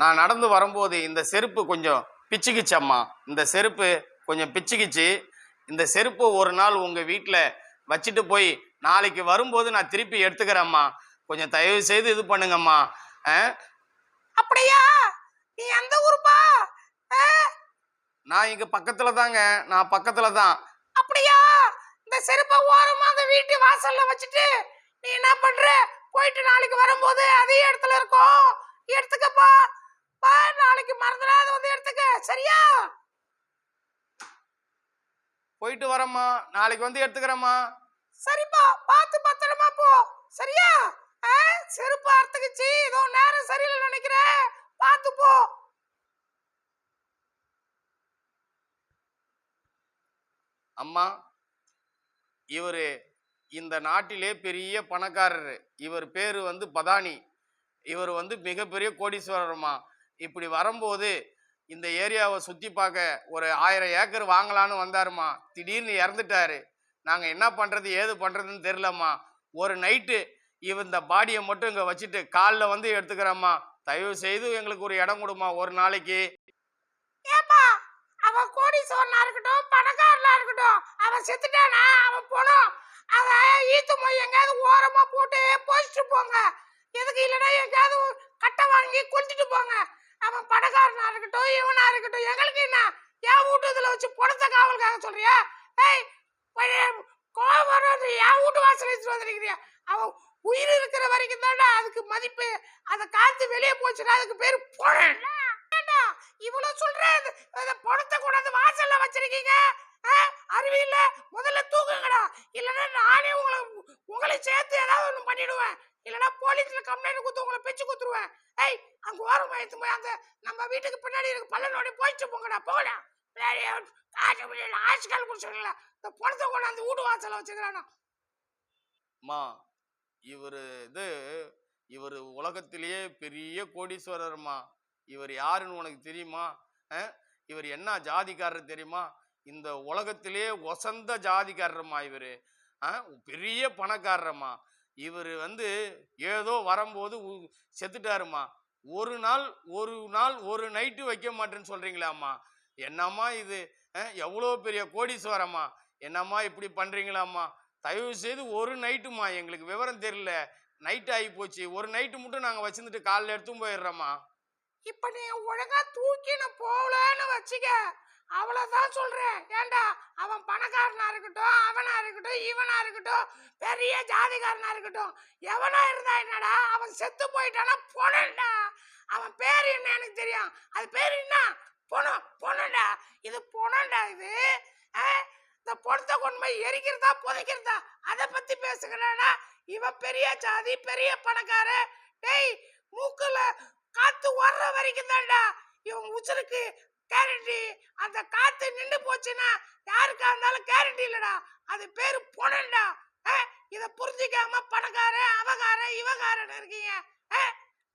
நான் நடந்து வரும்போது இந்த செருப்பு கொஞ்சம் பிச்சுக்கிச்சு அம்மா இந்த செருப்பு கொஞ்சம் பிச்சுக்கிச்சு. இந்த செருப்பு ஒரு நாள் உங்க வீட்டில் வச்சுட்டு போய் நாளைக்கு வரும்போது நான் திருப்பி எடுத்துக்கிறேம்மா. கொஞ்சம் தயவு செய்து இது பண்ணுங்கம்மா? அப்படியா? நீ எந்த ஊருப்பா? நான் இங்க பக்கத்துல தாங்க. நான் பக்கத்துல தான். அப்படியா? இந்த செருப்பை ஓரமா அந்த வீட்டு வாசல்ல வச்சுட்டு நீ என்ன பண்ற? போயிட்டு நாளைக்கு வரும்போது அதே இடத்துல இருக்கும். எடுத்துக்கப்பா. பா நாளைக்கு மறந்துடாத வந்து எடுத்துக்க. சரியா? போயிட்டு வரேம்மா. நாளைக்கு வந்து எடுத்துக்கிறேம்மா. சரிப்பா பார்த்து பத்திரமா போ. சரியா? செருப்பு அறுத்துக்குச்சு ஏதோ நேரம் சரியில்லை நினைக்கிறேன். பார்த்து போ. அம்மா இவர் இந்த நாட்டிலே பெரிய பணக்காரர். இவர் பேர் வந்து பதானி. இவர் வந்து மிகப்பெரிய கோடீஸ்வரர்மா. இப்படி வரும்போது இந்த ஏரியாவை சுற்றி பார்க்க ஒரு ஆயிரம் ஏக்கர் வாங்கலான்னு வந்தாருமா திடீர்னு இறந்துட்டாரு. நாங்கள் என்ன பண்ணுறது ஏது பண்ணுறதுன்னு தெரிலம்மா ஒரு நைட்டு இவ இந்த பாடியை மட்டும் இங்கே வச்சுட்டு காலில் வந்து எடுத்துக்கிறேம்மா. தயவு செய்து எங்களுக்கு ஒரு இடம் கொடுமா ஒரு நாளைக்கு. ஏப்பா அவன் கோடீஸ்வரனா இருக்கட்டும் பணக்காரனா இருக்கட்டும் அவன் செத்துட்டானா அவன் போனோம் அவன் ஈத்து மொய் எங்கேயாவது ஓரமாக போட்டு போயிட்டு போங்க. எதுக்கு இல்லைன்னா எங்கேயாவது கட்டை வாங்கி கொளுத்திட்டு போங்க. அவன் பணக்காரனா இருக்கட்டும் இவனா இருக்கட்டும் எங்களுக்கு என்ன? என் வீட்டு இதுல வச்சு பொடுத்த காவலுக்காக சொல்றியா? ஏய் பழைய கோவம் வராது என் வீட்டு வாசல் வச்சுட்டு வந்துருக்கிறியா அவன் உயிர் இருக்கிற வரைக்கும் தான்டா அதுக்கு மதிப்பு அதை காத்து வெளியே போச்சுன்னா அதுக்கு பேர் புழல் இவ்வளவு சொல்றேன் அதை பொடுத்த கூடாது கொண்டாந்து வாசல்ல வச்சிருக்கீங்க? ஆ? முதல்ல தூக்குங்கடா. இல்லைன்னா நானே உங்களை உங்களை சேர்த்து ஏதாவது ஒண்ணு பண்ணிடுவேன். இல்லைன்னா போலீஸ்ல கம்ப்ளைண்ட் கொடுத்து உங்களை பிச்சு கொடுத்துருவேன். ஏய் அங்க ஓரமா எடுத்து போய் அந்த நம்ம வீட்டுக்கு பின்னாடி இருக்கு பல்லனோட போயிட்டு போங்கடா போகடா ஆட்சிக்கால் இந்த பணத்தை கொண்டாந்து வீட்டு வாசல்ல வச்சுக்கிறானா? அம்மா இவர் இது இவர் உலகத்திலேயே பெரிய கோடீஸ்வரர்மா. இவர் யாருன்னு உனக்கு தெரியுமா? இவர் என்ன ஜாதிக்காரர் தெரியுமா? இந்த உலகத்திலேயே ஒசந்த ஜாதிக்காரர்மா இவர். பெரிய பணக்காரரம்மா இவர் வந்து ஏதோ வரும்போது உ- செத்துட்டாருமா ஒரு நாள் ஒரு நாள் ஒரு நைட்டு வைக்க மாட்டேன்னு சொல்கிறீங்களாம்மா என்னம்மா இது? எவ்வளோ பெரிய கோடீஸ்வரம்மா. என்னம்மா இப்படி பண்ணுறீங்களாம்மா தயவு செய்து ஒரு நைட்டுமா எங்களுக்கு விவரம் தெரியல. நைட் ஆகி போச்சு. ஒரு நைட்டு மட்டும் நாங்கள் வச்சுருந்துட்டு காலைல எடுத்தும் போயிடுறோம்மா. இப்போ நீ ஒழுங்கா தூக்கி நான் போகலன்னு வச்சுக்க. அவ்வளோதான் சொல்கிறேன் ஏண்டா? பணக்காரனா இருக்கட்டும் அவனா இருக்கட்டும் இவனா இருக்கட்டும் பெரிய ஜாதிகாரனா இருக்கட்டும் எவனா இருந்தா என்னடா அவன் செத்து போயிட்டானா பொண்ணுடா அவன் பேர் என்ன எனக்கு தெரியும்? அது பேர் என்ன? பொணம் பொண்ணுடா இது பொணண்டா இது. இந்த பொணத்தை கொண்டு போய் எரிக்கிறதா புதைக்கிறதா? அதை பத்தி பேசுகிறேன்னா இவன் பெரிய ஜாதி பெரிய பணக்காரன். டேய் மூக்குல காத்து வர்ற வரைக்கும் தான்டா இவன் உசுருக்கு கேரண்டி. அந்த காத்து நின்று போச்சுன்னா யாருக்கா இருந்தாலும் கேரண்டி இல்லடா. அது பேரு பொணண்டா இத புரிஞ்சிக்காம பணக்காரன் அவகாரன் இவகாரன் இருக்கீங்க.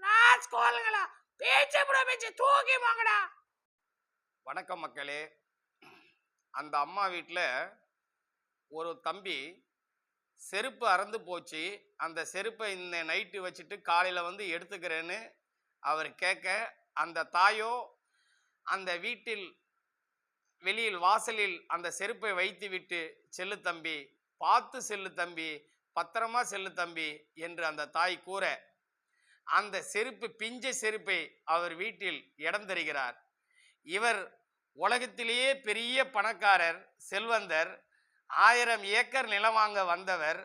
ராஜ்கோலுங்களா பேச்சு கூட பேச்சு. தூக்கி வாங்கடா வணக்கம் மக்களே. அந்த அம்மா வீட்டில் ஒரு தம்பி செருப்பு அறந்து போச்சு. அந்த செருப்பை இந்த நைட்டு வச்சுட்டு காலையில் வந்து எடுத்துக்கிறேன்னு அவர் கேட்க அந்த தாயோ அந்த வீட்டில் வெளியில் வாசலில் அந்த செருப்பை வைத்து விட்டு செல்லு தம்பி பார்த்து செல்லு தம்பி பத்திரமா செல்லு தம்பி என்று அந்த தாய் கூற அந்த செருப்பு பிஞ்ச செருப்பை அவர் வீட்டில் இடம் தருகிறார். இவர் உலகத்திலேயே பெரிய பணக்காரர் செல்வந்தர் ஆயிரம் ஏக்கர் நிலம் வாங்க வந்தவர்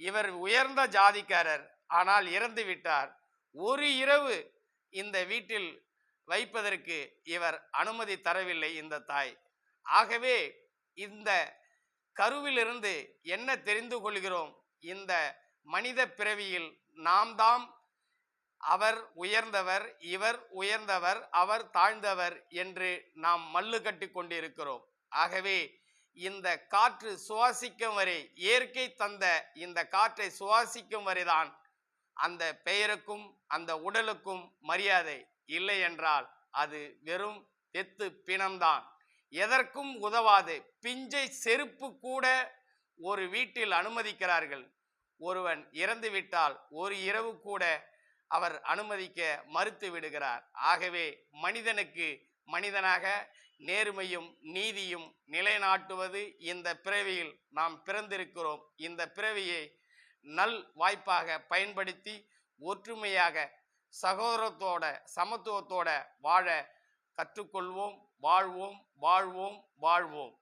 இவர் உயர்ந்த ஜாதிக்காரர் ஆனால் இறந்து விட்டார் ஒரு இரவு இந்த வீட்டில் வைப்பதற்கு இவர் அனுமதி தரவில்லை இந்த தாய். ஆகவே இந்த கருவிலிருந்து என்ன தெரிந்து கொள்கிறோம்? இந்த மனித பிறவியில் நாம் தாம் அவர் உயர்ந்தவர் இவர் உயர்ந்தவர் அவர் தாழ்ந்தவர் என்று நாம் மல்லு கட்டி கொண்டிருக்கிறோம். ஆகவே இந்த காற்று சுவாசிக்கும் வரை இயற்கை தந்த இந்த காற்றை சுவாசிக்கும் வரைதான் அந்த பெயருக்கும் அந்த உடலுக்கும் மரியாதை. இல்லை என்றால் அது வெறும் எத்து பிணம்தான். எதற்கும் உதவாது. பிஞ்சை செருப்பு கூட ஒரு வீட்டில் அனுமதிக்கிறார்கள். ஒருவன் இறந்துவிட்டால் ஒரு இரவு கூட அவர் அனுமதிக்க மறுத்து விடுகிறார். ஆகவே மனிதனுக்கு மனிதனாக நேர்மையும் நீதியும் நிலைநாட்டுவது இந்த பிறவியில் நாம் பிறந்திருக்கிறோம். இந்த பிறவியை நல் வாய்ப்பாக பயன்படுத்தி ஒற்றுமையாக சகோதரத்தோட சமத்துவத்தோட வாழ கற்றுக்கொள்வோம் வாழ்வோம் வாழ்வோம் வாழ்வோம்.